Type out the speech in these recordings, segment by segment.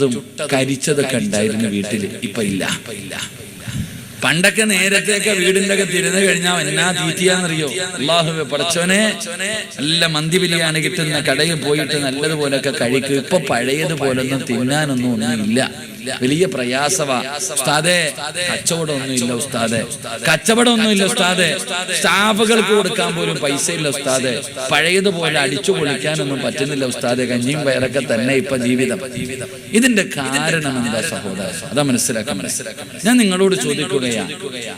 ചുട്ടതും കരിച്ചതൊക്കെ ഉണ്ടായിരുന്നു വീട്ടിൽ ഇപ്പൊ ഇല്ല. പണ്ടൊക്കെ നേരത്തെയൊക്കെ വീടിന്റെ ഒക്കെ തിരുന്ന് കഴിഞ്ഞാൽ എന്നാ തീറ്റിയാന്നറിയോ? അള്ളാഹുബെ പടച്ചോനെ നല്ല മന്തി ബിരിയാണി കിട്ടുന്ന കടയിൽ പോയിട്ട് നല്ലതുപോലൊക്കെ കഴിക്കും. ഇപ്പൊ പഴയതുപോലൊന്നും തിന്നാനൊന്നും ഒന്നും ഇല്ല വലിയ പ്രയാസവാ. ഉസ്താദെ കച്ചവടം ഒന്നുമില്ല ഉസ്താദെ. കച്ചവടം ഒന്നുമില്ല ഉസ്താദെ. സ്റ്റാഫുകൾക്ക് കൊടുക്കാൻ പോലും പൈസ ഇല്ല ഉസ്താദെ. പഴയതുപോലെ അടിച്ചു പൊളിക്കാനൊന്നും പറ്റുന്നില്ല ഉസ്താദെ. കഞ്ഞിയും വയറൊക്കെ തന്നെ ഇപ്പൊ ജീവിതം. ഇതിന്റെ കാരണം എന്താ സഹോദര അതാ മനസ്സിലാക്കാൻ മനസ്സിലാക്കാം ഞാൻ നിങ്ങളോട് ചോദിക്കുകയാണ്.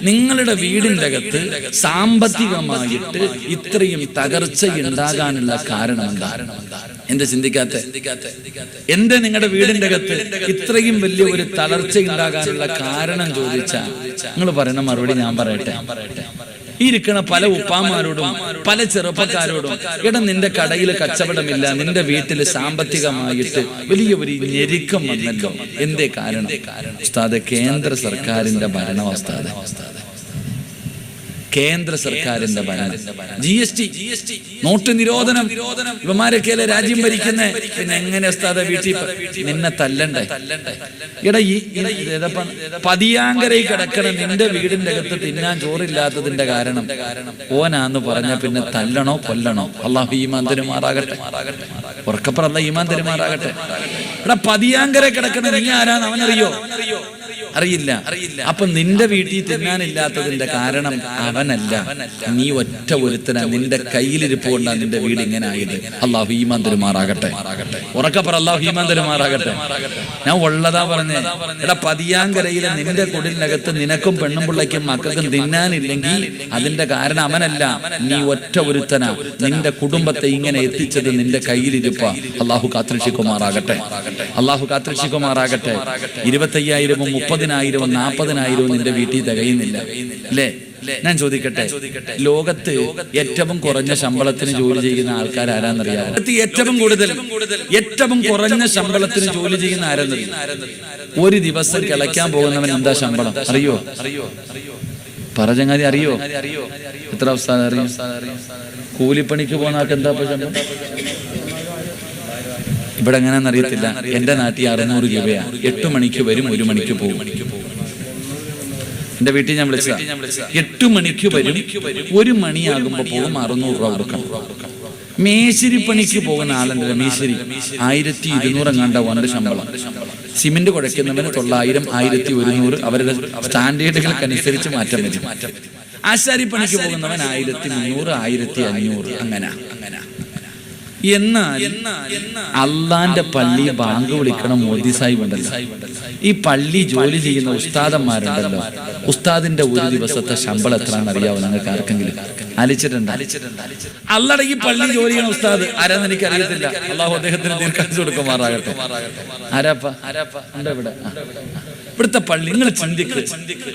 നിങ്ങളുടെ വീടിന്റെ അകത്ത് സാമ്പത്തികമായിട്ട് ഇത്രയും തകർച്ച ഉണ്ടാകാനുള്ള കാരണം എന്താ എന്താ ചിന്തിക്കാത്ത? എന്ത് നിങ്ങളുടെ വീടിന്റെ അകത്ത് ഇത്രയും വലിയ ഒരു തളർച്ച ഉണ്ടാകാനുള്ള കാരണം ചോദിച്ചാ? നിങ്ങൾ പറയുന്ന മറുപടി ഞാൻ പറയട്ടെ. ഈ ഇരിക്കണ പല ഉപ്പാമാരോടും പല ചെറുപ്പക്കാരോടും എടാ നിന്റെ കടയിൽ കച്ചവടമില്ല നിന്റെ വീട്ടിൽ സാമ്പത്തികമായിട്ട് വലിയ ഒരു ഞെരുക്കം വന്നല്ലോ. എന്തേ കാരണം? കേന്ദ്ര സർക്കാരിന്റെ ഭരണം ഉസ്താദ് കേന്ദ്ര സർക്കാരിന്റെ ഭരണം. G S T G S T note നിരോധനം. ഇവമാരൊക്കെയല്ലേ രാജ്യം ഭരിക്കുന്നേ? പിന്നെ എങ്ങനെ ഉസ്താദ വീട്ടിൽ നിന്നെ തല്ലണ്ടേ? എടാ ഈ പതിയാങ്കരയിൽ കിടക്കണ നിന്റെ വീടിന്റെ അകത്ത് തിന്നാൻ ചോറില്ലാത്തതിന്റെ കാരണം ഓനാന്ന് പറഞ്ഞ പിന്നെ തല്ലണോ കൊല്ലണോ? അള്ളാഹു ഈമാൻ തരുമാറാകട്ടെ. ഉറക്കപ്പുറല്ല ഈമാൻ തരുമാറാകട്ടെ. എടാ പതിയാങ്കര കിടക്കണ നീ ആരാന്ന് അവനറിയോ? അറിയില്ല. അപ്പൊ നിന്റെ വീട്ടിൽ തിന്നാനില്ലാത്തതിന്റെ കാരണം അവനല്ല. നീ ഒറ്റ ഒരുത്തന. നിന്റെ കയ്യിലിരിപ്പ് കൊണ്ടാ നിന്റെ വീട് ഇങ്ങനെ ആയത്. അള്ളാഹു ഈമാൻ തരുമാറാകട്ടെ. ഉറക്കപ്പറ അള്ളാഹു ഈമാൻ തരുമാറാകട്ടെ. ഞാൻ ഉള്ളതാ പറഞ്ഞേ. എടാ പതിയാങ്കരയിലെ നിന്റെ കുടിലിനകത്ത് നിനക്കും പെണ്ണും പിള്ളയ്ക്കും മക്കൾക്കും തിന്നാനില്ലെങ്കിൽ അതിന്റെ കാരണം അവനല്ല. നീ ഒറ്റ ഒരുത്തന. നിന്റെ കുടുംബത്തെ ഇങ്ങനെ എത്തിച്ചത് നിന്റെ കയ്യിലിരിപ്പ. അള്ളാഹു കാത്രിഷിക്കുമാറാകട്ടെ അള്ളാഹു കാത്രിഷിക്കുമാറാകട്ടെ ഇരുപത്തയ്യായിരവും മുപ്പതിനായിരവും നാൽപ്പതിനായിരവും നിന്റെ വീട്ടിൽ തികയുന്നില്ല. അല്ലേ? ഞാൻ ചോദിക്കട്ടെ ലോകത്ത് ഏറ്റവും കുറഞ്ഞ ശമ്പളത്തിന് ജോലി ചെയ്യുന്ന ആൾക്കാർ ആരാന്നറിയാമോ? ഏറ്റവും കൂടുതൽ ഏറ്റവും കുറഞ്ഞ ശമ്പളത്തിന് ജോലി ചെയ്യുന്ന ആരാന്നറിയാം ഒരു ദിവസം കിളയ്ക്കാൻ പോകുന്നവൻ എന്താ ശമ്പളം? അറിയോ? അറിയോ പറഞ്ഞങ്ങാതി അറിയോ? എത്ര അവസ്ഥ അറിയോ? കൂലിപ്പണിക്ക് പോകുന്ന ആൾക്ക് എന്താ ശമ്പളം? ഇവിടെ എങ്ങനെയാണെന്ന് അറിയത്തില്ല. എന്റെ നാട്ടിൽ അറുന്നൂറ് രൂപയാ എട്ട് മണിക്ക് വരും ഒരു മണിക്ക് പോകും. എന്റെ വീട്ടിൽ ഞാൻ വിളിച്ചത്. എട്ട് മണിക്ക് വരും ഒരു മണിയാകുമ്പോ പോകും അറുന്നൂറ് രൂപ കൊടുക്കണം. മേശിരി പണിക്ക് പോകുന്ന ആളുണ്ടല്ലോ മേശിരി. ആയിരത്തി ഇരുന്നൂറ് എങ്ങാണ്ട വണ്ട് ശമ്പളം. സിമെന്റ് കുഴയ്ക്കുന്നവന് തൊള്ളായിരം ആയിരത്തി ഒരുന്നൂറ് അവരുടെ സ്റ്റാൻഡേർഡുകൾക്കനുസരിച്ച് മാറ്റം വരും. ആശാരി പണിക്ക് പോകുന്നവൻ ആയിരത്തി മുന്നൂറ് ആയിരത്തി അഞ്ഞൂറ്. അങ്ങനെ. അങ്ങനെ. എന്നാൽ അള്ളാന്റെ പള്ളി ബാങ്ക് വിളിക്കണം മോദി സാഹിബ് ഉണ്ടല്ലോ ഈ പള്ളി ജോലി ചെയ്യുന്ന ഉസ്താദന്മാരുണ്ടല്ലോ. ഉസ്താദിന്റെ ഒരു ദിവസത്തെ ശമ്പളം എത്ര അറിയാവോ നിങ്ങൾക്ക് ആർക്കെങ്കിലും? അലിച്ചിട്ടുണ്ട്? അല്ലട ഈ പള്ളി ജോലി ചെയ്യുന്ന ഉസ്താദ് ആരാന്ന് എനിക്ക് അറിയത്തില്ല അള്ളാഹു അദ്ദേഹത്തിന് ദീർഘം കൊടുക്കുമാറാകട്ടെ. ആരാപ്പ? ആരാപ്പ ഉണ്ടോ ഇവിടെ. ഇവിടുത്തെ പള്ളി നിങ്ങൾ ചിന്തിക്ക്.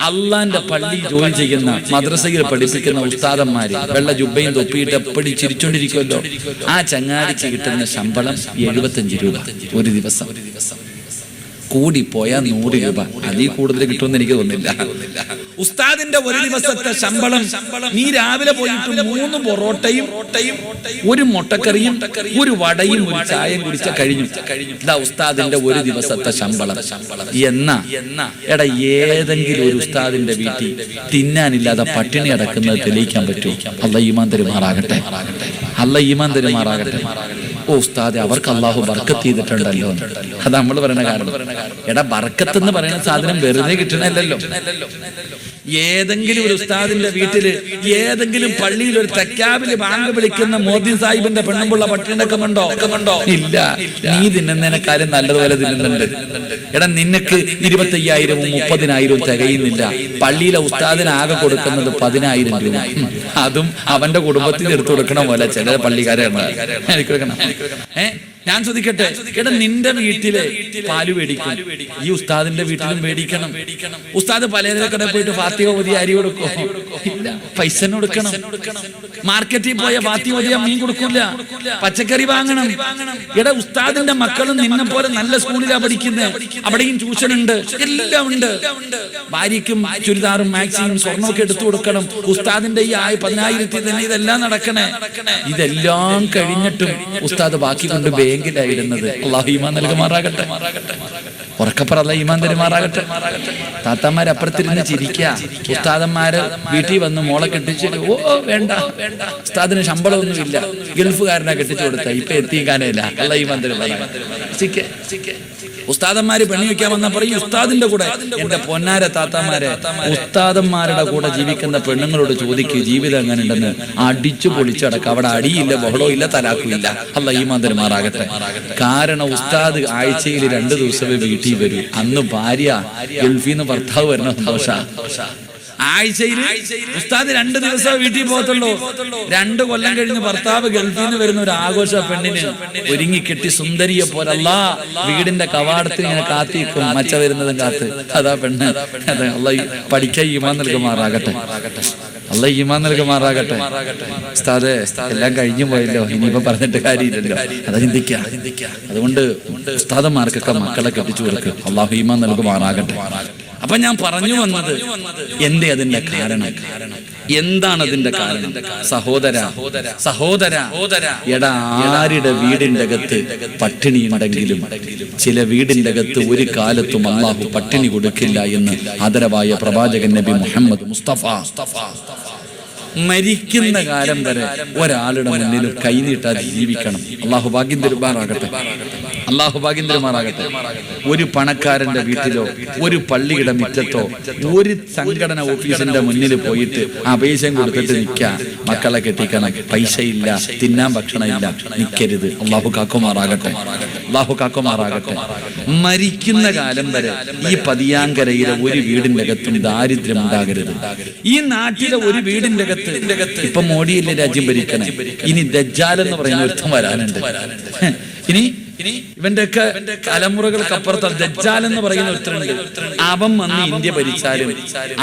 അള്ളാന്റെ പള്ളി ജോലി ചെയ്യുന്ന മദ്രസയിൽ പഠിപ്പിക്കുന്ന ഉസ്താദന്മാര് വെള്ള ജുബയും തൊപ്പിയിട്ട് എപ്പടി ചിരിച്ചോണ്ടിരിക്കുമല്ലോ ആ ചങ്ങാടിക്ക് കിട്ടുന്ന ശമ്പളം എഴുപത്തഞ്ച് രൂപ ഒരു ദിവസം ഒരു ദിവസം. കൂടിപ്പോയാൽ നൂറ് രൂപ. അതിൽ കൂടുതൽ കിട്ടുമെന്ന് എനിക്ക് തോന്നില്ല ഉസ്താദിന്റെ ഒരു ദിവസത്തെ ശമ്പളം നീ രാവിലെ പോയിട്ട് മൂന്ന് പൊറോട്ടയും ഒരു മുട്ടക്കറിയും ഒരു വടയും ഒരു ചായയും കുടിച്ച കഴിഞ്ഞു. ഇതാ ഉസ്താദിന്റെ ഒരു ദിവസത്തെ ശമ്പളം. എന്നാ? എടാ ഏതെങ്കിലും ഒരു ഉസ്താദിന്റെ വീട്ടിൽ തിന്നാനില്ലാതെ പട്ടിണി അടക്കുന്നത് തെളിയിക്കാൻ പറ്റുമോ? അല്ല ഈമാൻ തെരുമാറാകട്ടെ. അല്ല ഈമാൻ തരുമാറാകട്ടെ. ഓ ഉസ്താദെ അവർക്ക് അള്ളാഹു ബർക്കത്ത് ചെയ്തിട്ടുണ്ടല്ലോ. അത് നമ്മൾ പറയുന്ന കാരണം. എടാ ബർക്കത്ത് എന്ന് പറയുന്ന സാധനം വെറുതെ കിട്ടണല്ലോ ഏതെങ്കിലും ഒരു ഉസ്താദിന്റെ വീട്ടിൽ ഏതെങ്കിലും പള്ളിയിൽ ഒരു തെക്കാവിൽ ബാങ്ക് വിളിക്കുന്ന മോദി സാഹിബിന്റെ പെണ്ണുമ്പുള്ള പട്ടിണക്കം ഉണ്ടോ ഉണ്ടോ ഇല്ല. നീ തിന്നുന്നതിനെക്കാളും നല്ലതുപോലെ തിന്നുന്നുണ്ട്. എടാ നിനക്ക് ഇരുപത്തയ്യായിരവും മുപ്പതിനായിരവും തികയുന്നില്ല. പള്ളിയിലെ ഉസ്താദിന് ആകെ കൊടുക്കുന്നത് പതിനായിരം രൂപ. അതും അവന്റെ കുടുംബത്തിന് എടുത്തു കൊടുക്കണ പോലെ ചില പള്ളിക്കാരാണ് എനിക്ക് കൊടുക്കണം. 哎。ഞാൻ ചോദിക്കട്ടെ എടാ നിന്റെ വീട്ടിലെ പാൽ മേടിക്കും. ഈ ഉസ്താദിന്റെ വീട്ടിലും മേടിക്കണം. ഉസ്താദ് പലചരക്ക് കടയിൽ പോയിട്ട് ഫാത്തിക ഓതിയ അരി കൊടുക്കോ. ഇല്ല പൈസ കൊടുക്കണം. മാർക്കറ്റിൽ പോയ ഫാത്തിക ഓതിയ മീൻ കൊടുക്കില്ല പച്ചക്കറി വാങ്ങണം. എടാ ഉസ്താദിന്റെ മക്കളും നിന്നെ പോലെ നല്ല സ്കൂളിലാ പഠിക്കുന്നത് അവിടെയും ട്യൂഷൻ ഉണ്ട്. എല്ലാം ഉണ്ട്. ഭാര്യയ്ക്കും ചുരിദാറും മാക്സിയും സ്വർണമൊക്കെ എടുത്തു കൊടുക്കണം. ഉസ്താദിന്റെ ഈ ആയ പതിനായിരത്തി തന്നെ ഇതെല്ലാം നടക്കണേ. ഇതെല്ലാം കഴിഞ്ഞിട്ടും ഉസ്താദ് ബാക്കി കൊണ്ട് ബാങ്കിലായിരുന്നത് അള്ളാഹു ഈമാൻ നൽകുമാറാകട്ടെ. ഉറക്കപ്പറ അല്ല ഈമാൻ തരുമാറാകട്ടെ. താത്തമാർ അപ്പുറത്തിരുന്ന് ചിരിക്കുക ഉസ്താദന്മാര് വീട്ടിൽ വന്ന് മോളെ കെട്ടിച്ച് ഓ വേണ്ട. ഉസ്താദിന് ശമ്പളമൊന്നുമില്ല. ഗൾഫുകാരനെ കെട്ടിച്ചു കൊടുത്ത. ഇപ്പൊ എത്തിക്കാനില്ല അല്ല ഈമാൻ തരുമാറാകട്ടെ. ഉസ്താദന്മാര് പണി വെക്കാൻ വന്ന പറയും ഉസ്താദിന്റെ കൂടെ എന്റെ പൊന്നാര താത്താമാരെ ഉസ്താദന്മാരുടെ കൂടെ ജീവിക്കുന്ന പെണ്ണുങ്ങളോട് ചോദിക്കുക ജീവിതം എങ്ങനെ ഉണ്ടെന്ന് അടിച്ചു പൊളിച്ചടക്കം. അവിടെ അടിയില്ല ബഹളവും ഇല്ല തലാക്കും ഇല്ല. അല്ല ഈ മാന്തരമാറാകട്ടെ കാരണം ഉസ്താദ് ആഴ്ചയിൽ രണ്ടു ദിവസമേ വീട്ടിൽ വരൂ. അന്ന് ഭാര്യ ഗൾഫിൽ നിന്ന് ഭർത്താവ് വരണ സന്തോഷ. ആഴ്ചയിൽ ഉസ്താദ് രണ്ട് ദിവസം വീട്ടിൽ പോകത്തുള്ളൂ. രണ്ട് കൊല്ലം കഴിഞ്ഞ് ഭർത്താവ് ഗൾഫിൽ നിന്ന് വരുന്ന ഒരു ആഘോഷ പെണ്ണിന് ഒരുങ്ങി കെട്ടി സുന്ദരിയെ പോലല്ല വീടിന്റെ കവാടത്തിൽ ഇങ്ങനെ കാത്തിക്കും മച്ച വരുന്നതും കാത്ത്. അതാ പെണ്ണ്. അതെ അല്ല പഠിക്കാൻ ഈമാൻ നൽകുമാറാകട്ടെ. അല്ല ഈമാൻ നൽകുമാറാകട്ടെ. ഉസ്താദെ എല്ലാം കഴിഞ്ഞു പോയല്ലോ. ഇനിയിപ്പോ പറഞ്ഞിട്ട് കാര്യമില്ലല്ലോ. അത് ചിന്തിക്കുക അതുകൊണ്ട് ഉസ്താദന്മാർക്കൊക്കെ മക്കളെ കെട്ടിച്ചു കൊടുക്കുക അള്ളാഹു ഈമാൻ നൽകുമാറാകട്ടെ. അപ്പൊ ഞാൻ പറഞ്ഞു വന്നത് എന്തേ അതിന്റെ കാരണം? എന്താണ് അതിന്റെ കാരണം? സഹോദര സഹോദര എടാ ആരുടെ വീടിന്റെ അകത്ത് പട്ടിണി ഉണ്ടെങ്കിലും ചില വീടിന്റെ അകത്ത് ഒരു കാലത്തും അള്ളാഹു പട്ടിണി കൊടുക്കില്ല എന്ന് ആദരവായ പ്രവാചകൻ നബി മുഹമ്മദ് മുസ്തഫ. മരിക്കുന്ന കാലം വരെ ഒരാളുടെ മുന്നിൽ കൈനീട്ടാതെ ജീവിക്കണം. അള്ളാഹു ഭാഗ്യം തരുമാറാകട്ടെ അള്ളാഹു ഭാഗ്യം തരുമാറാകട്ടെ ഒരു പണക്കാരന്റെ വീട്ടിലോ ഒരു പള്ളിയുടെ മുറ്റത്തോ ഒരു സംഘടന ഓഫീസിന്റെ മുന്നിൽ പോയിട്ട് അപേക്ഷം കൊടുത്തിട്ട് നിൽക്കാം. മക്കളെ കെട്ടിക്കണം. പൈസ ഇല്ല തിന്നാൻ ഭക്ഷണം ഇല്ല നിൽക്കരുത് അള്ളാഹു കാക്കുമാറാകട്ടെ. അള്ളാഹു കാക്കുമാറാകട്ടെ. മരിക്കുന്ന കാലം വരെ ഈ പതിയാങ്കരയിലെ ഒരു വീടിന്റെ അകത്തും ദാരിദ്ര്യം ഉണ്ടാകരുത്. ഈ നാട്ടിലെ ഒരു വീടിന്റെ അകത്ത് ഇപ്പൊ മോഡിയല്ലേ രാജ്യം ഭരിക്കണേ. ഇനി ദജ്ജാൽ എന്ന് പറയുന്ന ഒരുത്തം വരാനുണ്ട്. ഇനി ഇവന്റെയൊക്കെ തലമുറകൾക്കപ്പുറത്ത് ദജ്ജാൽ എന്ന് പറയുന്ന ഒരുത്തരുണ്ട്. അവൻ വന്ന് ഇന്ത്യ ഭരിച്ചാലും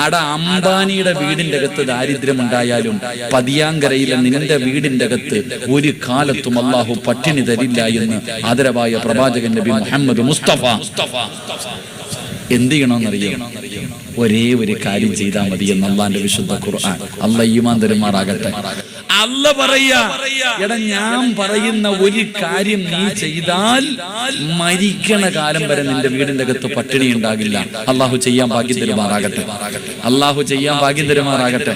അട അംബാനിയുടെ വീടിന്റെ അകത്ത് ദാരിദ്ര്യം ഉണ്ടായാലും പതിയാങ്കരയിലെ നിന്റെ വീടിന്റെ അകത്ത് ഒരു കാലത്തും അള്ളാഹു പട്ടിണി തരില്ല എന്ന് ആദരവായ പ്രവാചകൻ നബി മുഹമ്മദ് മുസ്തഫ. എന്ത് ചെയ്യണമെന്നറിയോ ഒരേ ഒരു കാര്യം ചെയ്താൽ മതി എന്ന് അള്ളാന്റെ വിശുദ്ധ ഖുർആൻ. അല്ല ഈമാൻ തരുമാറാകട്ടെ. അല്ല പറയാ എടാ ഞാൻ പറയുന്ന ഒരു കാര്യം നീ ചെയ്താൽ മരിക്കണ കാലം വരെ നിന്റെ വീടിന്റെ അകത്ത് പട്ടിണി ഉണ്ടാകില്ല. അള്ളാഹു ചെയ്യാൻ ഭാഗ്യം തരുമാറാകട്ടെ. അള്ളാഹു ചെയ്യാൻ ഭാഗ്യം തരുമാറാകട്ടെ.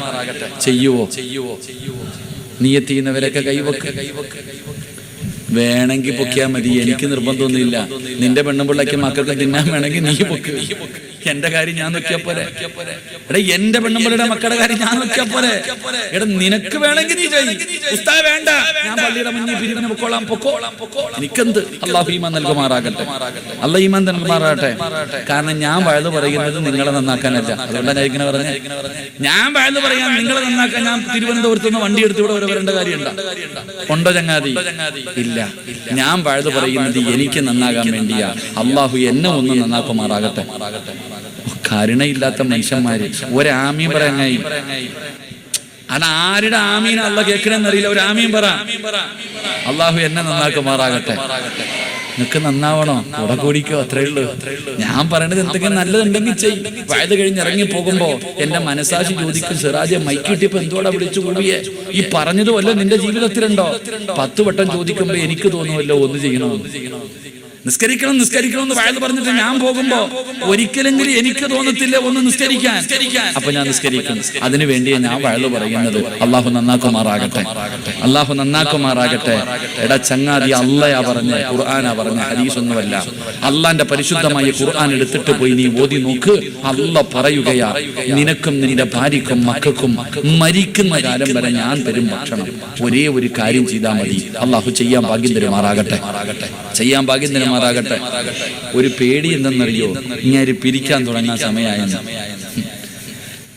ചെയ്യുവോ? നീയത്ത് കൈവക്ക് കൈവക്ക്. വേണമെങ്കിൽ പൊക്കിയാൽ മതി. എനിക്ക് നിർബന്ധമൊന്നുമില്ല. നിന്റെ പെണ്ണുമ്പിള്ളയ്ക്ക് മക്കൾക്ക് തിന്നാൻ വേണമെങ്കിൽ നീ പൊക്ക്. എന്റെ കാര്യം ഞാൻ നോക്കിയാ പോലെ എടാ എന്റെ പെണ്ണുമ്പളുടെ മക്കളുടെ കാര്യം ഞാൻ നോക്കിയാ പോലെ എടാ നിനക്ക് വേണമെങ്കിൽ നീ ഉസ്താ വേണ്ട. ഞാൻ പള്ളിയുടെ മുന്നിൽ പിരിവിനെ പൊക്കോളാം പൊക്കോളാം പൊക്കോളാം. എനിക്കെന്ത് അള്ളാഹു ഈമാൻ നൽകുമാറാകട്ടെ. അല്ല ഈമാൻ നൽകുമാറാകട്ടെ. കാരണം ഞാൻ വഴുത് പറയുന്നത് നിങ്ങളെ നന്നാക്കാനല്ല അതുകൊണ്ടാണ് ഞാൻ ഇങ്ങനെ പറഞ്ഞു. ഞാൻ വഴുത് പറയാൻ നിങ്ങളെ നന്നാക്കാൻ ഞാൻ തിരുവനന്തപുരത്ത് നിന്ന് വണ്ടി എടുത്ത് ഇവിടെ വരെ വരേണ്ട കാര്യമുണ്ട്? ഉണ്ടോ ചങ്ങാതി? ഇല്ല. ഞാൻ വഴുത് പറയുന്നത് എനിക്ക് നന്നാകാൻ വേണ്ടിയാ. അള്ളാഹു എന്നെ ഒന്ന് നന്നാക്കുമാറാകട്ടെ. കരുണയില്ലാത്ത മനുഷ്യന്മാര്. ഒരാമീൻ പറയാനായി അത് ആരുടെ ആമീൻ അല്ല കേൾക്കണമെന്നറിയില്ല ഒരു ആമീൻ പറ. അള്ളാഹു എന്നെ നന്നാക്കുമാറാകട്ടെ. നിനക്ക് നന്നാവണോ? കൂടെ കൂടിക്കോ അത്രേ ഉള്ളൂ. ഞാൻ പറയണത് എന്തെങ്കിലും നല്ലതുണ്ടെങ്കിൽ ചെയ്യും വയത് കഴിഞ്ഞ് ഇറങ്ങി പോകുമ്പോ എന്റെ മനസാക്ഷി ചോദിക്കും സിറാജെ മൈക്ക് കിട്ടിയപ്പോ എന്തോടാ വിളിച്ചു കൂടിയേ ഈ പറഞ്ഞത് വല്ല നിന്റെ ജീവിതത്തിലുണ്ടോ? പത്ത് വട്ടം ചോദിക്കുമ്പോ എനിക്ക് തോന്നുമല്ലോ ഒന്ന് ചെയ്യണമെന്ന് നിസ്കരിക്കണം നിസ്കരിക്കണം എന്ന് വയത് പറഞ്ഞിട്ട് ഞാൻ പോകുമ്പോ ഒരിക്കലെങ്കിലും എനിക്ക് തോന്നത്തില്ല ഒന്ന് നിസ്കരിക്കാൻ. അപ്പൊ ഞാൻ നിസ്കരിക്കുന്നു അതിനു വേണ്ടിയാ ഞാൻ വയത് പറയുന്നത്. അള്ളാഹു നന്നാക്കുമാറാകട്ടെ. അള്ളാഹു നന്നാക്കുമാറാകട്ടെ. എടാ ചങ്ങാതി അള്ളയാ പറഞ്ഞ ഖുർആാനാ പറഞ്ഞ ഹരീസ് ഒന്നുമല്ല അള്ളാന്റെ പരിശുദ്ധമായ ഖുർആൻ എടുത്തിട്ട് പോയി നീ ഓതി നോക്ക്. അള്ള പറയുകയാ. നിനക്കും നിന്റെ ഭാര്യക്കും മക്കൾക്കും മരിക്കുന്ന കാലം വരെ ഞാൻ തരും ഭക്ഷണം. ഒരേ ഒരു കാര്യം ചെയ്താൽ മതി. അള്ളാഹു ചെയ്യാൻ ഭാഗ്യം തരുമാറാകട്ടെ. ചെയ്യാൻ ഭാഗ്യം തരുമാറാകട്ടെ ഒരു പേടി എന്തെന്നറിയോ? ഇങ്ങനെ പിരിക്കാൻ തുടങ്ങാൻ സമയമായെന്ന്.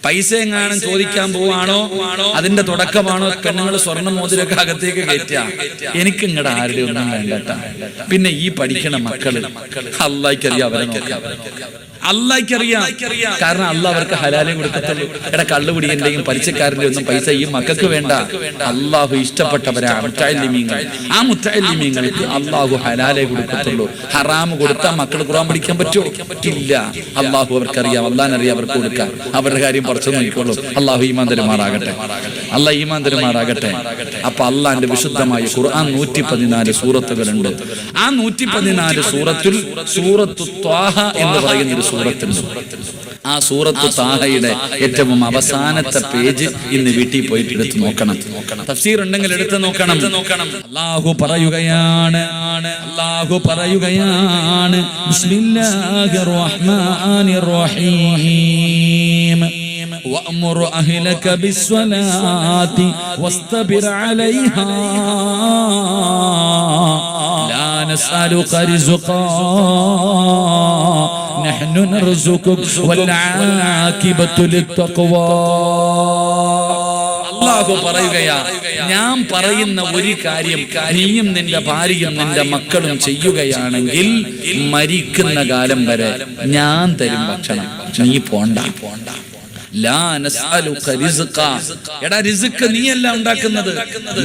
പൈസ എങ്ങാനും ചോദിക്കാൻ പോവാണോ? അതിന്റെ തുടക്കമാണോ? പെണ്ണുങ്ങൾ സ്വർണ മോതിരൊക്കെ അകത്തേക്ക് കയറ്റുക. എനിക്ക് ഇങ്ങടെ ആരുടെ ഒന്നും വേണ്ടട്ട പിന്നെ ഈ പഠിക്കണ മക്കൾ. അള്ളായിക്കറിയാം അവരെ നോക്കാം. അള്ളായിക്കറിയാം. കാരണം അല്ല അവർക്ക് ഹലാലേ കൊടുക്കത്തുള്ളൂ. എടാ കള്ളുപിടിയന്റെയും പലിശക്കാരന്റെ ഒന്നും പൈസ ഈ മക്കൾക്ക് വേണ്ട. അള്ളാഹു ഇഷ്ടപ്പെട്ടവരാ ആ മുറ്റാലിമീങ്ങൾക്ക് അള്ളാഹു ഹലാലേ കൊടുക്കത്തുള്ളൂ. ഹറാമ് കൊടുത്താൽ മക്കൾ ഖുറാൻ പഠിക്കാൻ പറ്റുമോ? ഇല്ല. അള്ളാഹു അവർക്കറിയാം. അള്ളാനറിയാം അവർക്ക് കൊടുക്കാം അവരുടെ കാര്യം പറിച്ചു നോക്കിക്കോളൂ. അള്ളാഹു ഈമാൻ തരുമാറാകട്ടെ. അല്ല ഈമാൻ തരുമാറാകട്ടെ. അപ്പൊ അള്ളാന്റെ വിശുദ്ധമായ ഖുർആൻ നൂറ്റി പതിനാല് സൂറത്തുകളുണ്ട്. ആ നൂറ്റി പതിനാല് സൂറത്തിൽ സൂറത്തു ത്വാഹ എന്ന് പറയുന്ന ഒരു സൂറത്തുണ്ട് ആ സൂറത്ത് താഹയുടെ ഏറ്റവും അവസാനത്തെ പേജ് ഇന്ന് വീട്ടിൽ പോയിട്ട് എടുത്ത് നോക്കണം തഫ്സീർ ഉണ്ടെങ്കിൽ എടുത്ത് നോക്കണം അള്ളാഹു പറയുകയാണ് അള്ളാഹു പറയുകയാണ് ബിസ്മില്ലാഹിർ റഹ്മാനിർ റഹീം وأمر أهلك بالصلاة واصطبر عليها لا نسألك رزقا نحن نرزقك والعاقبة للتقوى അള്ളാഹു പറയുകയാ ഞാൻ പറയുന്ന ഒരു കാര്യം നീയും നിന്റെ ഭാര്യയും നിന്റെ മക്കളും ചെയ്യുകയാണെങ്കിൽ മരിക്കുന്ന കാലം വരെ ഞാൻ തരും ഭക്ഷണം നീ പോണ്ട ലാ നസ്അലുക റിസ്ഖ. എടാ റിസ്ക് നീയല്ല ഉണ്ടാക്കുന്നത്.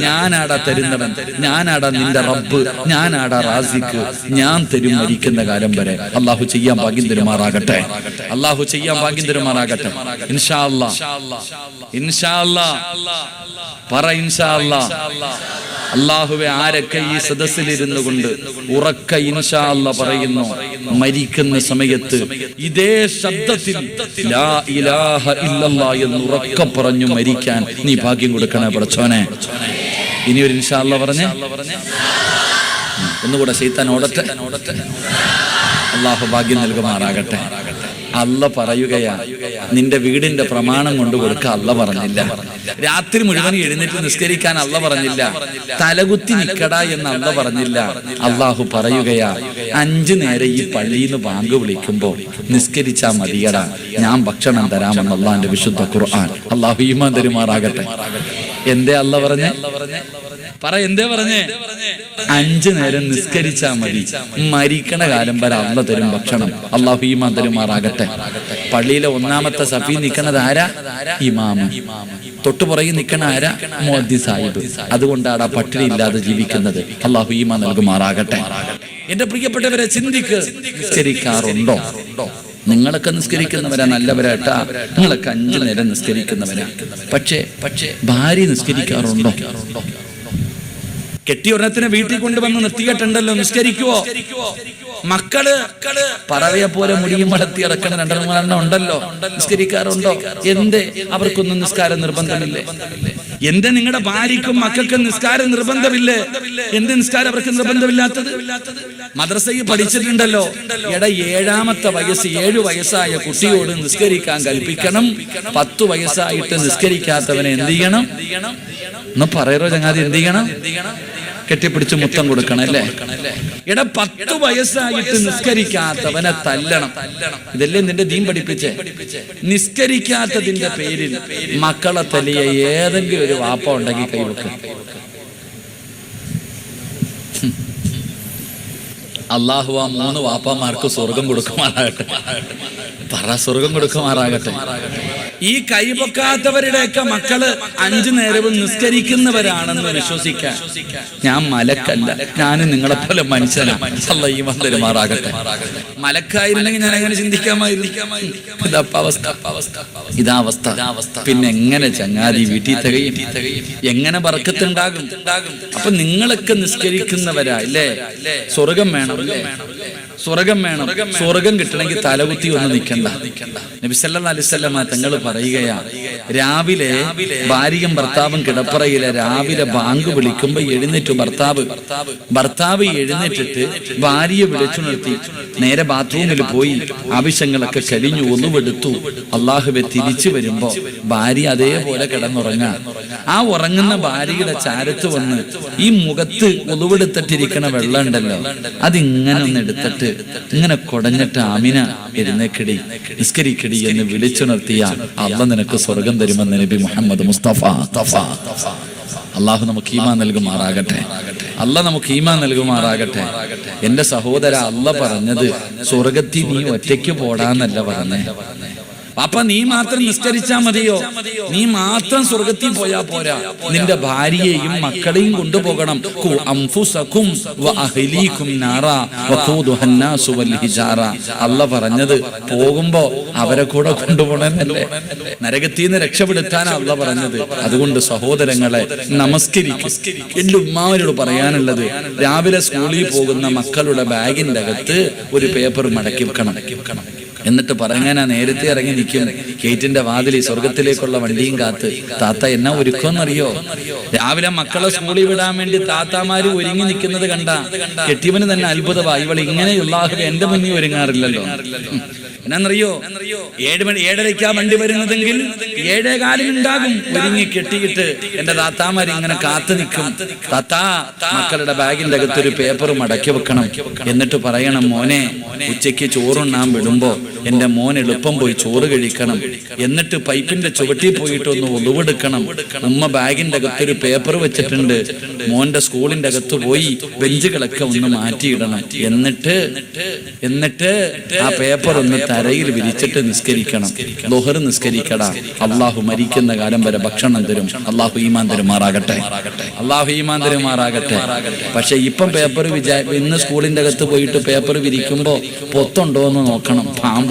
ഞാനാടാ തരുന്നവൻ. ഞാനാടാ നിന്റെ റബ്ബ്. ഞാനാടാ റാസിക്ക്. ഞാൻ തരും മരിക്കുന്ന കാലം വരെ. അള്ളാഹു ചെയ്യാൻ ഭാഗ്യം തരുമാറാകട്ടെ അള്ളാഹു ചെയ്യാൻ ഭാഗ്യം തരുമാറാകട്ടെ ഇൻഷാ അല്ലാ ഇൻഷാ അല്ലാ പറ ഇൻഷാ അല്ലാ അള്ളാഹുവെ ആരൊക്കെ ഈ സദസ്സിലിരുന്നു കൊണ്ട് ഉറക്ക ഇൻഷാ അല്ലാ പറയുന്നു. മരിക്കുന്ന സമയത്ത് ഇതേ ശബ്ദത്തിൽ ലാ ഇലാഹ ഇല്ലല്ലാ എന്ന് പറഞ്ഞു മരിക്കാൻ നീ ഭാഗ്യം കൊടുക്കണേ പടച്ചോനെ. ഇനി ഒരു ഇൻഷാ അല്ലാ പറഞ്ഞേ. ഒന്നുകൂടെ സീത്താൻ ഓടട്ടെ. അള്ളാഹു ഭാഗ്യം നൽകുമാറാകട്ടെ. അല്ല പറയുകയാ നിന്റെ വീടിന്റെ പ്രമാണം കൊണ്ട് കൊടുക്കുക അല്ല പറഞ്ഞില്ല. രാത്രി മുഴുവൻ എഴുന്നേറ്റ് നിസ്കരിക്കാൻ അല്ല പറഞ്ഞില്ല. തലകുത്തി നിക്കട എന്ന് അല്ല പറഞ്ഞില്ല. അള്ളാഹു പറയുകയാ അഞ്ചു നേരം ഈ പള്ളിയിൽ നിന്ന് ബാങ്ക് വിളിക്കുമ്പോ നിസ്കരിച്ചാ മതിയട. ഞാൻ ഭക്ഷണം തരാമെന്ന് അള്ളാന്റെ വിശുദ്ധ ഖുർആൻ. അള്ളാഹു ഈമാൻ തരുമാറാകട്ടെ. എന്തേ അല്ല പറഞ്ഞേ? പറ എന്തേ പറഞ്ഞേ? അഞ്ചു നേരം നിസ്കരിച്ചാ മതി. മരിക്കണ കാലം വരെ അല്ല തരും ഭക്ഷണം. അള്ളാഹു ഈമാൻ തരുമാറാകട്ടെ. പള്ളിയിലെ ഒന്നാമത്തെ സഫി നിൽക്കുന്നത് ആരാ? ഇമാമ. തൊട്ടുപുറകിൽ നിൽക്കണ ആരാ? മോദി സാഹിബ്. അതുകൊണ്ടാണ് ആ പട്ടിണി ഇല്ലാതെ ജീവിക്കുന്നത്. അള്ളാഹു ഈമാൻ നൽകുമാറാകട്ടെ. എന്റെ പ്രിയപ്പെട്ടവരെ ചിന്തിക്ക് നിസ്കരിക്കാറുണ്ടോ? നിങ്ങളൊക്കെ നിസ്കരിക്കുന്നവരാ നല്ലവരാട്ടാ. നിങ്ങളൊക്കെ അഞ്ചു നേരം നിസ്കരിക്കുന്നവരാ. പക്ഷേ പക്ഷേ ഭാര്യ നിസ്കരിക്കാറുണ്ടോ? കെട്ടിയൊരത്തിനെ വീട്ടിൽ കൊണ്ടുവന്ന് നിർത്തിയിട്ടുണ്ടല്ലോ നിസ്കരിക്കുവോ? മക്കൾ പറവയെ പോലെ മുടിയും വളർത്തി ഇറക്കണ രണ്ടെണ്ണം ഉണ്ടല്ലോ? നിസ്കരിക്കാറുണ്ടോ? എന്ത്? അവർക്കൊന്നും നിസ്കാരം നിർബന്ധമില്ലേ? എന്റെ നിങ്ങളുടെ ഭാര്യക്കും മക്കൾക്കും നിസ്കാരം നിർബന്ധമില്ലേ? എന്ത് നിസ്കാരം അവർക്ക് നിർബന്ധമില്ലാത്തത്? മദ്രസയിൽ പഠിച്ചിട്ടുണ്ടല്ലോ. എടാ ഏഴാമത്തെ വയസ്സ് ഏഴു വയസ്സായ കുട്ടിയോട് നിസ്കരിക്കാൻ കൽപ്പിക്കണം. പത്തു വയസ്സായിട്ട് നിസ്കരിക്കാത്തവനെ എന്ത് ചെയ്യണം? ഒന്ന് പറയറോ ചങ്ങാതി എന്ത് ചെയ്യണം? കെട്ടിപ്പിടിച്ച് മുത്തം കൊടുക്കണം അല്ലേ? എടാ പത്ത് വയസ്സായിട്ട് നിസ്കരിക്കാത്തവനെ തല്ലണം. ഇതല്ലേ നിന്റെ ദീൻ പഠിപ്പിച്ചേ? നിസ്കരിക്കാത്തതിന്റെ പേരിൽ മക്കളെ തല്ലിയ ഏതെങ്കിലും ഒരു വാപ്പ ഉണ്ടെങ്കിൽ കൈവെക്ക് അള്ളാഹു ആ മൂന്ന് വാപ്പാമാർക്ക് സ്വർഗം കൊടുക്കുമാറാകട്ടെ. പറ സ്വർഗം കൊടുക്കുമാറാകട്ടെ. ഈ കൈപൊക്കാത്തവരുടെയൊക്കെ മക്കൾ അഞ്ചു നേരവും നിസ്കരിക്കുന്നവരാണെന്ന് വിശ്വസിക്കാൻ ഞാൻ മലക്കല്ല. ഞാൻ നിങ്ങളെ പോലെ മനുഷ്യനാണ് വന്തരുമാറാകട്ടെ മലക്കായിരുന്നെങ്കിൽ ഞാൻ എങ്ങനെ ചിന്തിക്കാമായിരുന്നു. അവസ്ഥ. ഇതാ അവസ്ഥ. പിന്നെ എങ്ങനെ ചങ്ങാതി വീട്ടിൽ തികയും? എങ്ങനെ പറക്കത്തുണ്ടാകും അപ്പൊ നിങ്ങളൊക്കെ നിസ്കരിക്കുന്നവരാ അല്ലേ? സ്വർഗം വേണം. അല്ലേ? സ്വർഗം വേണം. സ്വർഗം കിട്ടണമെങ്കിൽ തലകുത്തി ഒന്ന് നിൽക്കണ്ട. നബിസല്ലാ അലിസ്വല്ലാ തങ്ങൾ പറയുകയാ രാവിലെ ഭാര്യയും ഭർത്താവും കിടപ്പറയിലെ രാവിലെ ബാങ്ക് വിളിക്കുമ്പോ എഴുന്നേറ്റു ഭർത്താവ് ഭർത്താവ് എഴുന്നേറ്റിട്ട് ഭാര്യയെ വിളിച്ചു നിർത്തി നേരെ ബാത്റൂമിൽ പോയി ആവശ്യങ്ങളൊക്കെ കഴിഞ്ഞു ഒന്ന് വെടുത്തു അള്ളാഹുബെ തിരിച്ചു വരുമ്പോ ഭാര്യ അതേപോലെ കിടന്നുറങ്ങാ. ആ ഉറങ്ങുന്ന ഭാര്യയുടെ ചാരത്ത് വന്ന് ഈ മുഖത്ത് ഒതുവെടുത്തിട്ടിരിക്കണ വെള്ളം ഉണ്ടല്ലോ അതിങ്ങനെ ഒന്ന് എടുത്തിട്ട് ഇങ്ങനെ കൊടഞ്ഞിട്ട് ആമിന എഴുന്നേക്കടി നിസ്കരിക്കടി എന്ന് വിളിച്ചുണർത്തിയ അല്ല നിനക്ക് സ്വർഗം തരുമെന്ന് നബി മുഹമ്മദ് മുസ്തഫ. തഫ. അള്ളാഹു നമുക്ക് ഈമാ നൽകുമാറാകട്ടെ. അല്ല നമുക്ക് ഈമാ നൽകുമാറാകട്ടെ. എന്റെ സഹോദര അല്ല പറഞ്ഞത് സ്വർഗത്തിൽ നീ ഒറ്റയ്ക്ക് പോടാന്നല്ല പറഞ്ഞേ. അപ്പൊ നീ മാത്രം നിസ്കരിച്ചാ മതിയോ? നീ മാത്രം സ്വർഗത്തിൽ പോയാ പോരാ. നിന്റെ ഭാര്യയെയും മക്കളെയും കൊണ്ടുപോകണം. അല്ല പറഞ്ഞത് പോകുമ്പോ അവരെ കൂടെ കൊണ്ടുപോകണമെന്നല്ലേ നരകത്തിൽ നിന്ന് രക്ഷപ്പെടുത്താൻ അല്ല പറഞ്ഞത്. അതുകൊണ്ട് സഹോദരങ്ങളെ നമസ്കരിക്കും. എന്റെ ഉമ്മാവരോട് പറയാനുള്ളത് രാവിലെ സ്കൂളിൽ പോകുന്ന മക്കളുടെ ബാഗിന്റെ അകത്ത് ഒരു പേപ്പർ മടക്കി വെക്കണം. എന്നിട്ട് പറങ്ങാന നേരത്തെ ഇറങ്ങി നിൽക്കും. ഗേറ്റിന്റെ വാതിൽ സ്വർഗത്തിലേക്കുള്ള വണ്ടിയും കാത്ത്. താത്ത എന്നാ അറിയോ രാവിലെ മക്കളെ സ്കൂളിൽ വിടാൻ വേണ്ടി താത്താമാര് ഒരുങ്ങി നിൽക്കുന്നത് കണ്ട. കെട്ടിയവന് തന്നെ അത്ഭുതമായി. ഇവൾ ഇങ്ങനെയുള്ള എന്റെ മുന്നിൽ ഒരുങ്ങാറില്ലല്ലോ. എന്നാന്നറിയോ? ഏഴ് മണി ഏഴരയ്ക്കാ വണ്ടി വരുന്നതെങ്കിൽ ഏഴേ കാലിനുണ്ടാകും ഒരുങ്ങി കെട്ടിയിട്ട് എന്റെ താത്താമാര് ഇങ്ങനെ കാത്തു നിൽക്കും. താത്താ മക്കളുടെ ബാഗിന്റെ അകത്തൊരു പേപ്പർ മടക്കി വെക്കണം. എന്നിട്ട് പറയണം മോനെ ഉച്ചയ്ക്ക് ചോറുണ്ണാൻ വിടുമ്പോ എന്റെ മോൻ എളുപ്പം പോയി ചോറ് കഴിക്കണം. എന്നിട്ട് പൈപ്പിന്റെ ചുവട്ടിൽ പോയിട്ട് ഒന്ന് ഒളിവെടുക്കണം ഉമ്മ ബാഗിന്റെ അകത്തൊരു പേപ്പർ വെച്ചിട്ടുണ്ട്. മോന്റെ സ്കൂളിന്റെ അകത്ത് പോയി ബെഞ്ചുകളൊക്കെ ഒന്ന് മാറ്റിയിടണം. എന്നിട്ട് എന്നിട്ട് ആ പേപ്പർ ഒന്ന് തരയിൽ വിരിച്ചിട്ട് നിസ്കരിക്കണം. ലോഹർ നിസ്കരിക്കടാ. അള്ളാഹു മരിക്കുന്ന കാലം വരെ ഭക്ഷണം തരും. അള്ളാഹു ഈമാൻ തരുമാറാകട്ടെ. അള്ളാഹു ഈമാൻ തരുമാറാകട്ടെ. പക്ഷെ ഇപ്പം പേപ്പർ വിചാ ഇന്ന് സ്കൂളിന്റെ അകത്ത് പോയിട്ട് പേപ്പർ വിരിക്കുമ്പോ പൊത്തുണ്ടോ എന്ന് നോക്കണം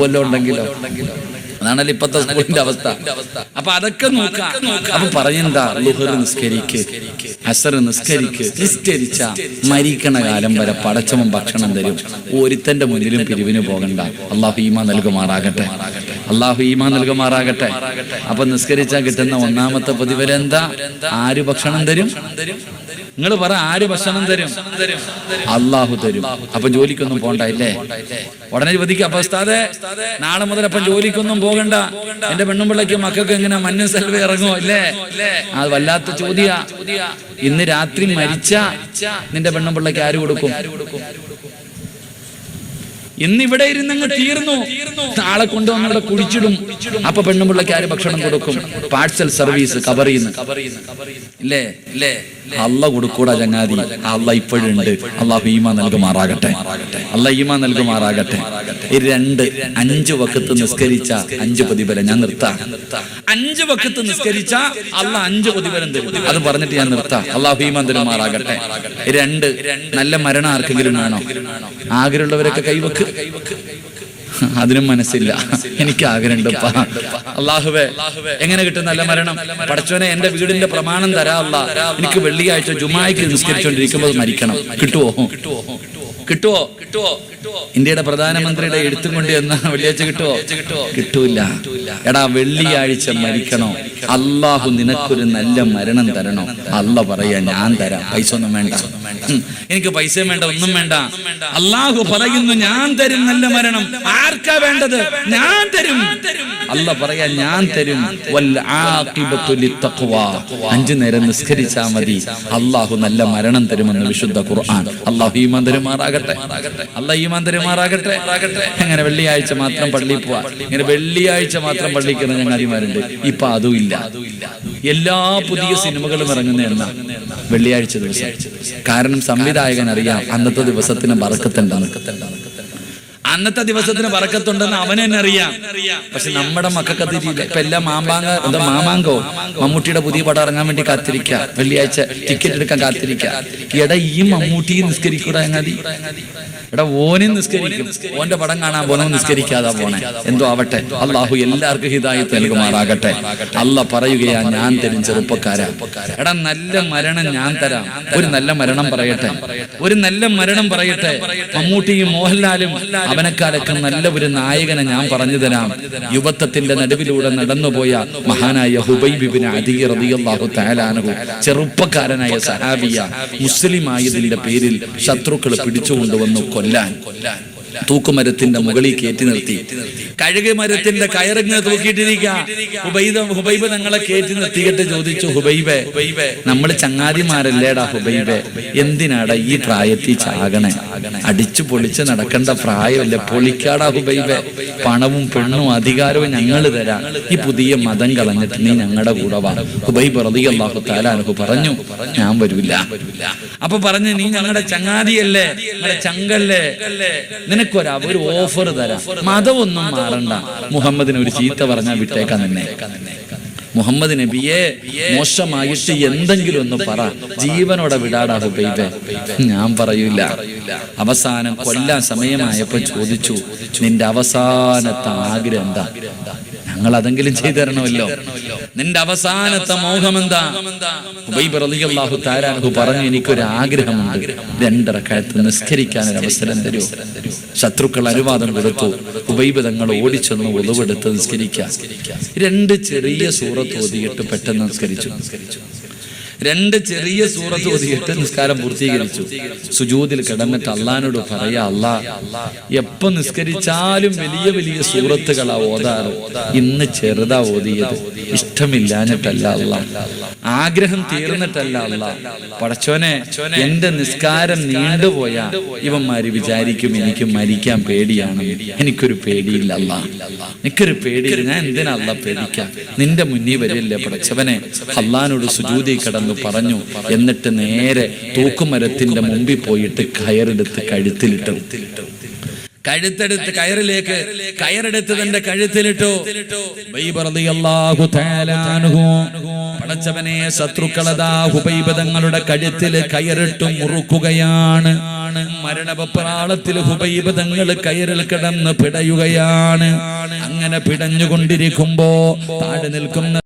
പാമ്പല്ലോ ഉണ്ടെങ്കിലോ? അതാണല്ലോ ഇപ്പത്തെ സ്കൂളിന്റെ അവസ്ഥ. അപ്പൊ അതൊക്കെ നോക്കാം. അപ്പൊ ലുഹർ നിസ്കരിക്ക്. അസർ നിസ്കരിക്ക്. നിസ്കരിച്ച മരിക്കണ കാലം വരെ പടച്ചവൻ ഭക്ഷണം തരും. ഒരുത്തന്റെ മുന്നിലും പിരിവിന് പോകണ്ട. അള്ളാഹു ഈമ നൽകുമാറാകട്ടെ. അള്ളാഹു ഈമ നൽകുമാറാകട്ടെ. അപ്പൊ നിസ്കരിച്ചാൽ കിട്ടുന്ന ഒന്നാമത്തെ പ്രതിഫലം എന്താ? ആര് ഭക്ഷണം തരും? നിങ്ങൾ പറ ആര് ഭക്ഷണം തരും? അള്ളാഹു തരും. അപ്പൊ ജോലിക്കൊന്നും പോണ്ട ഇല്ലേ ഉടനെ ചോദിക്കും അപ്പൊ ഉസ്താദെ നാളെ മുതൽ അപ്പൊ ജോലിക്കൊന്നും പോകണ്ട. എന്റെ പെണ്ണും പെണ്ണുമ്പിള്ളക്ക് മക്കൾക്ക് എങ്ങനെ മഞ്ഞ സെൽവ ഇറങ്ങോ ഇല്ലേ അത് വല്ലാത്ത ചോദ്യ. ഇന്ന് രാത്രി മരിച്ച നിന്റെ പെണ്ണും പെണ്ണുമ്പിള്ളക്ക് ആര് കൊടുക്കും? ഇന്ന് ഇവിടെ ഇരുന്നങ്ങ് തീർന്നു. നാളെ കൊണ്ടുവന്ന ഇവിടെ കുടിച്ചിടും. അപ്പൊ പെണ്ണുമ്പിള്ളക്ക് ആര് ഭക്ഷണം കൊടുക്കും? പാഴ്സൽ സർവീസ് കവറിന്ന് ഇല്ലേ? ഇല്ലേ? അല്ല കൊടുക്കൂടാ ചങ്ങാതി. അല്ല ഇപ്പോഴുണ്ട്. അള്ളാഹു ഈമ നൽകുമാറാകട്ടെ. അല്ല ഈമ നൽകുമാറാകട്ടെ. രണ്ട് അഞ്ച് വക്കത്ത് നിസ്കരിച്ച അഞ്ച് പ്രതിഫലം ഞാൻ നിർത്താം. അഞ്ച് വക്കത്ത് നിസ്കരിച്ച അല്ല അഞ്ച് പ്രതിഫലം തരും. അത് പറഞ്ഞിട്ട് ഞാൻ നിർത്താം. അള്ളാഹു ഈമാൻ തരുമാറാകട്ടെ. രണ്ട് നല്ല മരണം ആർക്കെങ്കിലും വേണോ? ആഗ്രഹമുള്ളവരൊക്കെ കൈവക്ക്. അതിനും മനസ്സില്ല. എനിക്ക് ആഗ്രഹമുണ്ട് അള്ളാഹുവേ എങ്ങനെ കിട്ടും നല്ല മരണം? പടച്ചോനെ എന്റെ വീടിന്റെ പ്രമാണം തരാ അല്ല എനിക്ക് വെള്ളിയാഴ്ച ജുമായിക്ക് നിസ്കരിച്ചോണ്ടിരിക്കുമ്പോൾ മരിക്കണം. കിട്ടുവോ? കിട്ടുവോ? കിട്ടുവോ ഇന്ത്യയുടെ പ്രധാനമന്ത്രിയുടെ എഴുത്തും കൊണ്ട് എന്ന വെള്ളിയാഴ്ച കിട്ടുവോ? കിട്ടൂല. എടാ വെള്ളിയാഴ്ച മരിക്കണോ. അള്ളാഹു നിനക്കൊരു നല്ല മരണം തരണോ? അല്ല പറയാ ഞാൻ തരാം. പൈസ ഒന്നും വേണ്ട. എനിക്ക് പൈസ വേണ്ട ഒന്നും വേണ്ട. അള്ളാഹു പറയുന്നു ഞാൻ തരും നല്ല മരണം. ആർക്കാ വേണ്ടത്? ഞാൻ തരും. അല്ല പറയാ ഞാൻ തരും. അഞ്ചു നേരം നിസ്കരിച്ചാ മതി. അള്ളാഹു നല്ല മരണം തരുമെന്ന് വിശുദ്ധ ഖുർആൻ. അള്ളാഹു ഈമാൻ തരുമാറാകട്ടെ. അള്ളാഹ് ഈമാൻ തരുമാറാകട്ടെ. അങ്ങനെ വെള്ളിയാഴ്ച മാത്രം പള്ളിയിൽ പോവാ. ഇങ്ങനെ വെള്ളിയാഴ്ച മാത്രം പള്ളിയിൽ കയറുന്ന ചങ്ങാതിമാരുണ്ട്. ഇപ്പൊ അതും ഇല്ല. എല്ലാ പുതിയ സിനിമകളും ഇറങ്ങുന്ന വെള്ളിയാഴ്ച ദിവസം. കാരണം സംവിധായകൻ അറിയാം അന്നത്തെ ദിവസത്തിന് ബറക്കത്തുണ്ടെന്ന് അന്നത്തെ ദിവസത്തിന് പറക്കത്തുണ്ടെന്ന് അവൻ തന്നെ അറിയാം. പക്ഷെ നമ്മുടെ മക്കൾക്ക് അതിരിയില്ല ഇപ്പൊ എല്ലാം മാമ്പാങ്ക എന്താ മാമാങ്കോ? മമ്മൂട്ടിയുടെ പുതിയ പടം ഇറങ്ങാൻ വേണ്ടി കാത്തിരിക്കുക വെള്ളിയാഴ്ച ടിക്കറ്റ് എടുക്കാൻ കാത്തിരിക്കുക എടാ ഈ മമ്മൂട്ടിയെ നിസ്കരിക്കൂടാ എങ്ങാതി എടാ ഓനെ നിസ്കരിക്കും. ഓന്റെ പടം കാണാൻ പോണോ നിസ്കരിക്കാതാ പോണെ. എന്തോ ആവട്ടെ. അള്ളാഹു എല്ലാവർക്കും ഹിതായി നൽകുമാറാകട്ടെ. അല്ല പറയുകയാ ഞാൻ തരും ചെറുപ്പക്കാരാ. എടാ നല്ല മരണം ഞാൻ തരാം. ഒരു നല്ല മരണം പറയട്ടെ. ഒരു നല്ല മരണം പറയട്ടെ. മമ്മൂട്ടിയും മോഹൻലാലും അവനെക്കാലൊക്കെ നല്ല ഒരു നായകനെ ഞാൻ പറഞ്ഞു തരാം യുവത്വത്തിന്റെ നടുവിലൂടെ നടന്നുപോയ മഹാനായ ഹുബൈബിബിന് അധിക റളിയല്ലാഹു തആലാനഹു ചെറുപ്പക്കാരനായ സഹാബിയ മുസ്ലിം ആയതിന്റെ പേരിൽ ശത്രുക്കൾ പിടിച്ചുകൊണ്ടുവന്നു കൊല്ലാൻ കൊല്ലാൻ. തൂക്കുമരത്തിന്റെ മുകളിൽ കയറ്റി നിർത്തി. കഴുകി മരത്തിന്റെ കയറിങ്ങനെ തൂക്കിയിട്ടിരിക്കുക. ഹുബൈബ ഞങ്ങളെ കയറ്റി നിർത്തിയിട്ട് ചോദിച്ചു ഹുബൈബെ നമ്മൾ ചങ്ങാതിമാരല്ലേടാ ഹുബൈബെ? എന്തിനാടാ ഈ പ്രായത്തിൽ ചാകണേ? അടിച്ചു പൊളിച്ച് നടക്കേണ്ട പ്രായമല്ലേ? പൊളിക്കാടാ ഹുബൈബെ. പണവും പെണ്ണും അധികാരവും ഞങ്ങൾ തരാം. ഈ പുതിയ മതം കളഞ്ഞിട്ട് നീ ഞങ്ങളുടെ കൂടെ വാ. ഹുബൈബ് റളിയല്ലാഹു താലാനഹു പറഞ്ഞു ഞാൻ വരില്ല അപ്പൊ പറഞ്ഞു നീ ഞങ്ങളുടെ ചങ്ങാതിയല്ലേ? ചങ്കല്ലേ? നിനക്കൊരു ഒരു ഓഫർ തരാം. മതമൊന്നും മാറണ്ട. മുഹമ്മദിന് ഒരു ചീത്ത പറഞ്ഞാൽ വിട്ടേക്കാൻ നിന്നെ. മുഹമ്മദ് നബിയെ മോശമായിട്ട് എന്തെങ്കിലും ഒന്ന് പറ. ജീവനോടെ വിടാടാ ഹുബൈബെ ഞാൻ പറയൂല. അവസാനം കൊല്ലാൻ സമയമായപ്പോ ചോദിച്ചു. നിന്റെ അവസാനത്തെ ആഗ്രഹം എന്താ? ഞങ്ങൾ അതെങ്കിലും ചെയ്തു തരണമല്ലോ. നിന്റെ അവസാനത്തെ മോഹം എന്താ പറഞ്ഞു എനിക്കൊരു ആഗ്രഹമുണ്ട്. രണ്ടര കഴുത്ത് നിസ്കരിക്കാൻ ഒരു അവസരം തരൂ. ശത്രുക്കൾ അനുവാദം കൊടുത്തു. ഉബൈബ് തങ്ങൾ ഓടിച്ചെന്ന് ഒളിവെടുത്ത് നിസ്കരിക്കാം. രണ്ട് ചെറിയ സൂറത്ത് ഓതിയിട്ട് പെട്ടെന്ന് നിസ്കരിച്ചു. രണ്ട് ചെറിയ സൂറത്ത് ഒതുക്കിയിട്ട് നിസ്കാരം പൂർത്തീകരിച്ചു. സുജൂതിൽ കിടന്നിട്ട് അള്ളഹാനോട് പറയാ അല്ല എപ്പോ നിസ്കരിച്ചാലും വലിയ വലിയ സൂറത്തുകളാ ഓതാറ്. ഇന്ന് ചെറുതാ ഓതിയത്. ഇഷ്ടമില്ലാഞ്ഞിട്ടല്ല അല്ല ആഗ്രഹം തീർന്നിട്ടല്ല അല്ല പടച്ചോനെ എന്റെ നിസ്കാരം നീണ്ടുപോയാ ഇവന്മാര് വിചാരിക്കും എനിക്ക് മരിക്കാൻ പേടിയാണ്. എനിക്കൊരു പേടിയില്ല അല്ല എനിക്കൊരു പേടിയില്ല. ഞാൻ എന്തിനല്ല പേടിക്കാം? നിന്റെ മുന്നിൽ വരില്ലേ പടച്ചവനെ? അള്ളഹാനോട് സുജൂതി കിടന്നു പറഞ്ഞു. എന്നിട്ട് നേരെ തൂക്കുമരത്തിന്റെ മുമ്പിൽ പോയിട്ട് കയറെടുത്ത് കഴുത്തിലിട്ടു. കഴുത്തെടുത്ത് കയറിലേക്ക് കയറെടുത്ത് തന്റെ കഴുത്തിലിട്ടു. പടച്ചവനെ ശത്രുക്കളതാ ഹുബൈബദങ്ങളുടെ കഴുത്തിൽ കയറിട്ട് മുറുക്കുകയാണ്. മരണപപ്രാളത്തിൽ ഹുബൈബദങ്ങൾ കയറിൽ കിടന്ന് പിടയുകയാണ്. അങ്ങനെ പിടഞ്ഞുകൊണ്ടിരിക്കുമ്പോ താഴെ നിൽക്കുന്ന